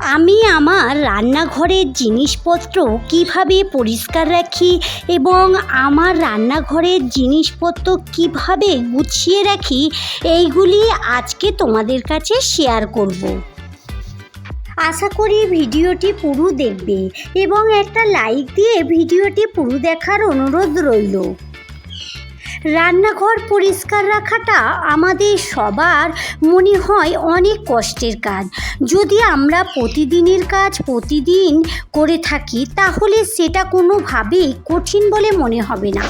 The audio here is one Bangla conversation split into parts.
আমি আমার রান্নাঘরের জিনিসপত্র কীভাবে পরিষ্কার রাখি এবং আমার রান্নাঘরের জিনিসপত্র কীভাবে গুছিয়ে রাখি, এইগুলি আজকে তোমাদের কাছে শেয়ার করব। আশা করি ভিডিওটি পুরো দেখবে এবং একটা লাইক দিয়ে ভিডিওটি পুরো দেখার অনুরোধ রইল রান্নাঘর পরিষ্কার রাখাটা আমাদের সবার মনে হয় অনেক কষ্টের কাজ। যদি আমরা প্রতিদিনের কাজ প্রতিদিন করে থাকি, তাহলে সেটা কোনোভাবেই কঠিন বলে মনে হবে না।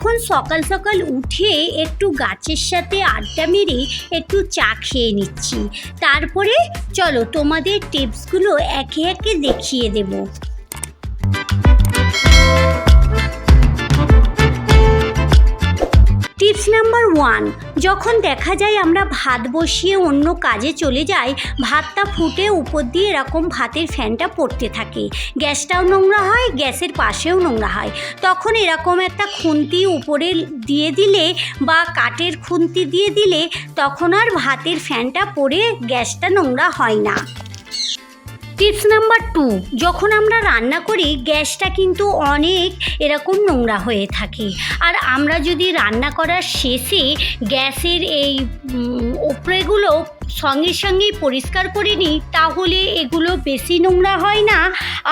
এখন সকাল সকাল উঠে একটু গাছের সাথে আড্ডা মেরে একটু চা খেয়ে নিচ্ছি। তারপরে চলো তোমাদের টিপসগুলো একে একে দেখিয়ে দেবো। টিপস নাম্বার ওয়ান, যখন দেখা যায় আমরা ভাত বসিয়ে অন্য কাজে চলে যাই, ভাতটা ফুটে উপর দিয়ে এরকম ভাতের ফ্যানটা পড়তে থাকে। গ্যাসটাও নোংরা হয়, গ্যাসের পাশেও নোংরা হয়। তখন এরকম একটা খুন্তি উপরে দিয়ে দিলে বা কাঠের খুন্তি দিয়ে দিলে, তখন আর ভাতের ফ্যানটা পড়ে গ্যাসটা নোংরা হয় না। টিপস নাম্বার টু, যখন আমরা রান্না করি, গ্যাসটা কিন্তু অনেক এরকম নোংরা হয়ে থাকে। আর আমরা যদি রান্না করার শেষে গ্যাসের এই ওপরেগুলো সঙ্গে সঙ্গেই পরিষ্কার করে নিই, তাহলে এগুলো বেশি নোংরা হয় না,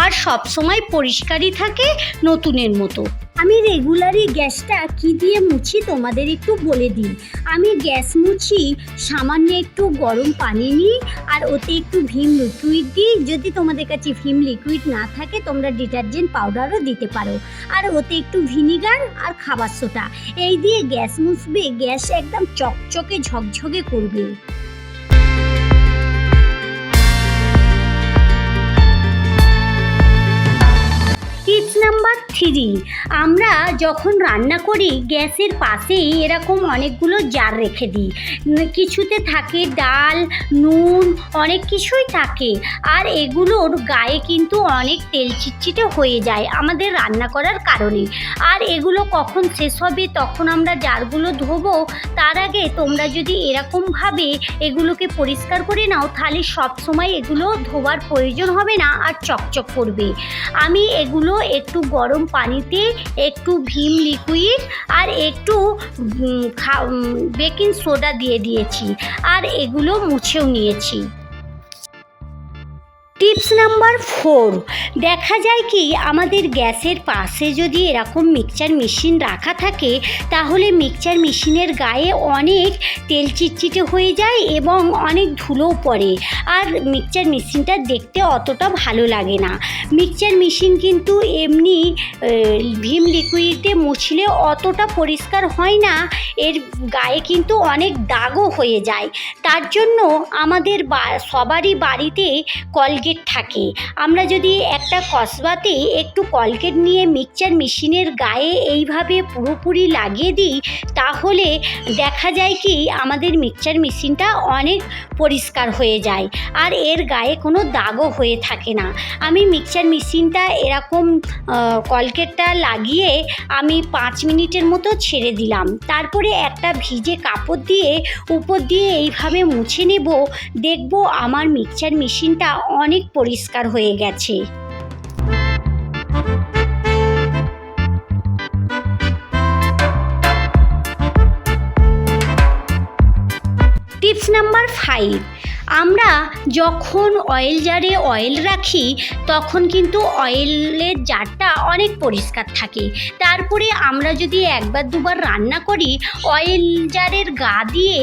আর সবসময় পরিষ্কারই থাকে নতুনের মতো। আমি রেগুলারই গ্যাসটা কি দিয়ে মুছি তোমাদের একটু বলে দিই আমি গ্যাস মুছি, সামান্য একটু গরম পানি নিই, আর ওতে একটু ভিম লিকুইড দিই। যদি তোমাদের কাছে ভিম লিকুইড না থাকে, তোমরা ডিটারজেন্ট পাউডারও দিতে পারো। আর ওতে একটু ভিনিগার আর খাবার সোটা এই দিয়ে গ্যাস মুছবে, গ্যাস একদম চকচকে ঝকঝকে করবে। টিপস নাম্বার থ্রি আমরা যখন রান্না করি, গ্যাসের পাশেই এরকম অনেকগুলো জার রেখে দিই। কিছুতে থাকে ডাল, নুন, অনেক কিছুই থাকে। আর এগুলোর গায়ে কিন্তু অনেক তেল চিটচিটে হয়ে যায় আমাদের রান্না করার কারণে। আর এগুলো কখন শেষ হবে, তখন আমরা জারগুলো ধোবো। তার আগে তোমরা যদি এরকমভাবে এগুলোকে পরিষ্কার করে নাও, তাহলে সবসময় এগুলো ধোবার প্রয়োজন হবে না আর চকচক করবে। আমি এগুলো একটু গরম পানিতে, একটু ভীম লিকুইড আর একটু বেকিং সোডা দিয়ে দিয়েছি। আর এগুলো মুছেও নিয়েছি। Tips number four. দেখা যায় কি, আমাদের গ্যাসের পাশে যদি এরকম মিক্সচার মেশিন রাখা থাকে, তাহলে মিক্সচার মেশিনের গায়ে অনেক তেল চিটচিটে হয়ে যায় এবং অনেক ধুলোও পড়ে। আর মিক্সচার মেশিনটা দেখতে অতটা ভালো লাগে না। মিক্সচার মেশিন কিন্তু এমনি ভীম লিকুইডে মুছলে অতটা পরিষ্কার হয় না, এর গায়ে কিন্তু অনেক দাগও হয়ে যায়। তার জন্য আমাদের সবারই বাড়িতে কলগেট থাকে। আমরা যদি একটা কসবাতে একটু কলগেট নিয়ে মিক্সচার মেশিনের গায়ে এইভাবে পুরোপুরি লাগিয়ে দিই তাহলে দেখা যায় কি আমাদের মিক্সচার মেশিনটা অনেক পরিষ্কার হয়ে যায় আর এর গায়ে কোনো দাগও হয়ে থাকে না। আমি মিক্সচার মেশিনটা এরকম আহ, কলগেটটা লাগিয়ে আমি পাঁচ মিনিটের মতো ছেড়ে দিলাম। তারপরে একটা ভিজে কাপড় দিয়ে উপর দিয়ে এইভাবে মুছে নেব দেখব আমার মিক্সচার মেশিনটা অনেক পরিষ্কার হয়ে গেছে। টিপস নাম্বার ফাইভ আমরা যখন অয়েল জারে অয়েল রাখি, তখন কিন্তু অয়েলের জারটা অনেক পরিষ্কার থাকে। তারপরে আমরা যদি একবার দুবার রান্না করি অয়েল জারের গা দিয়ে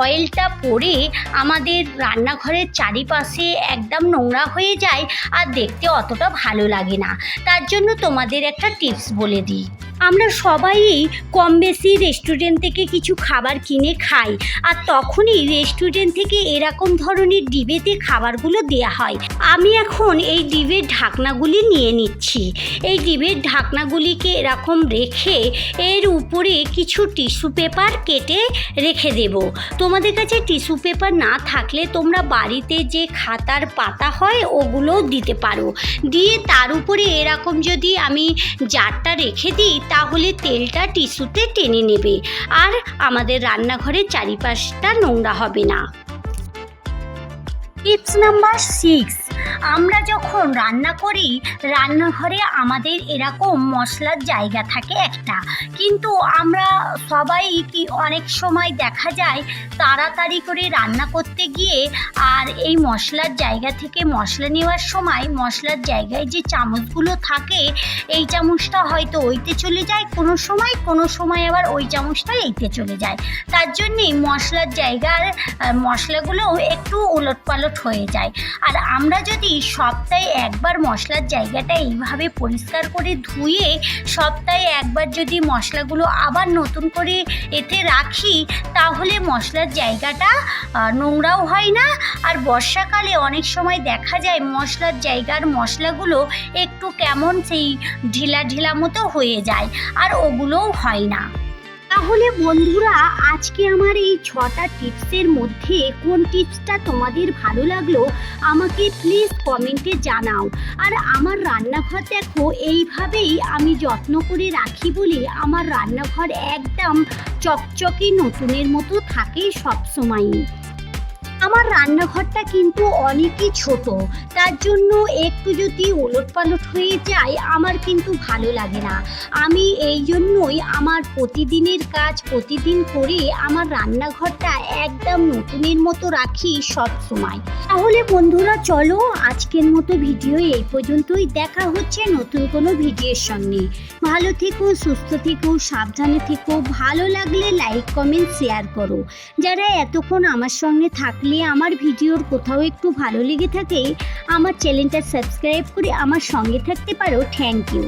অয়েলটা পড়ে আমাদের রান্নাঘরের চারিপাশে একদম নোংরা হয়ে যায়, আর দেখতে অতটা ভালো লাগে না। তার জন্য তোমাদের একটা টিপস বলে দিই। আমরা সবাই কম বেশি রেস্টুরেন্ট থেকে কিছু খাবার কিনে খাই। আর তখনই রেস্টুরেন্ট থেকে এরকম ধরনের ডিবেতে খাবারগুলো দেয়া হয়। আমি এখন এই ডিবের ঢাকনাগুলি নিয়ে নিচ্ছি। এই ডিবের ঢাকনাগুলিকে এরকম রেখে এর উপরে কিছু টিস্যু পেপার কেটে রেখে দেব। তোমাদের কাছে টিস্যু পেপার না থাকলে তোমরা বাড়িতে যে খাতার পাতা হয় ওগুলোও দিতে পারো। দিয়ে তার উপরে এরকম যদি আমি জারটা রেখে দিই তাহলে তেলটা টিস্যুতে টেনে নেবে। আর আমাদের রান্নাঘরের চারিপাশটা নোংরা হবে না। Tips number six. আমরা যখন রান্না করি, রান্নাঘরে আমাদের এরকম মশলার জায়গা থাকে একটা। কিন্তু আমরা সবাই কি অনেক সময় দেখা যায়, তাড়াতাড়ি করে রান্না করতে গিয়ে আর এই মশলার জায়গা থেকে মশলা নেওয়ার সময় মশলার জায়গায় যে চামচগুলো থাকে, এই চামচটা হয়তো ওইতে চলে যায় কোনো সময় কোনো সময় আবার ওই চামচটা এইতে চলে যায়। তার জন্যে মশলার জায়গার মশলাগুলো একটু উলট পালট হয়ে যায়। আর আমরা যদি সপ্তাহে একবার মশলার জায়গাটা এইভাবে পরিষ্কার করে ধুয়ে সপ্তাহে একবার যদি মশলাগুলো আবার নতুন করে এতে রাখি, তাহলে মশলার জায়গাটা নোংরাও হয় না। আর বর্ষাকালে অনেক সময় দেখা যায় মশলার জায়গার মশলাগুলো একটু কেমন সেই ঢিলা ঢিলা মতো হয়ে যায়, আর ওগুলোও হয় না। তাহলে বন্ধুরা, আজকে আমার এই ছটা টিপসের মধ্যে কোন টিপসটা তোমাদের ভালো লাগল, আমাকে প্লিজ কমেন্টে জানাও। আর আমার রান্নাঘর দেখো, এইভাবেই আমি যত্ন করে রাখি বলে আমার রান্নাঘর একদম চকচকে নতুনের মতো থাকে সবসময়ই। আমার রান্নাঘরটা কিন্তু অনেকই ছোট। তার জন্য একটু যদি ওলট পালট হয়ে যায়, আমার কিন্তু ভালো লাগে না। আমি এই জন্যই আমার প্রতিদিনের কাজ প্রতিদিন করে আমার রান্নাঘরটা একদম নতুনের মতো রাখি সব সময়। তাহলে বন্ধুরা, চলো আজকের মতো ভিডিও এই পর্যন্তই। দেখা হচ্ছে নতুন কোনো ভিডিওর সঙ্গে। ভালো থেকো, সুস্থ থেকো, সাবধানে থেকো। ভালো লাগলে লাইক কমেন্ট শেয়ার করো। যারা এতক্ষণ আমার সঙ্গে থাকলে আমার ভিডিওর কোথাও একটু ভালো লেগে থাকে, আমার চ্যানেলটা সাবস্ক্রাইব করে আমার সঙ্গে থাকতে পারো। Thank you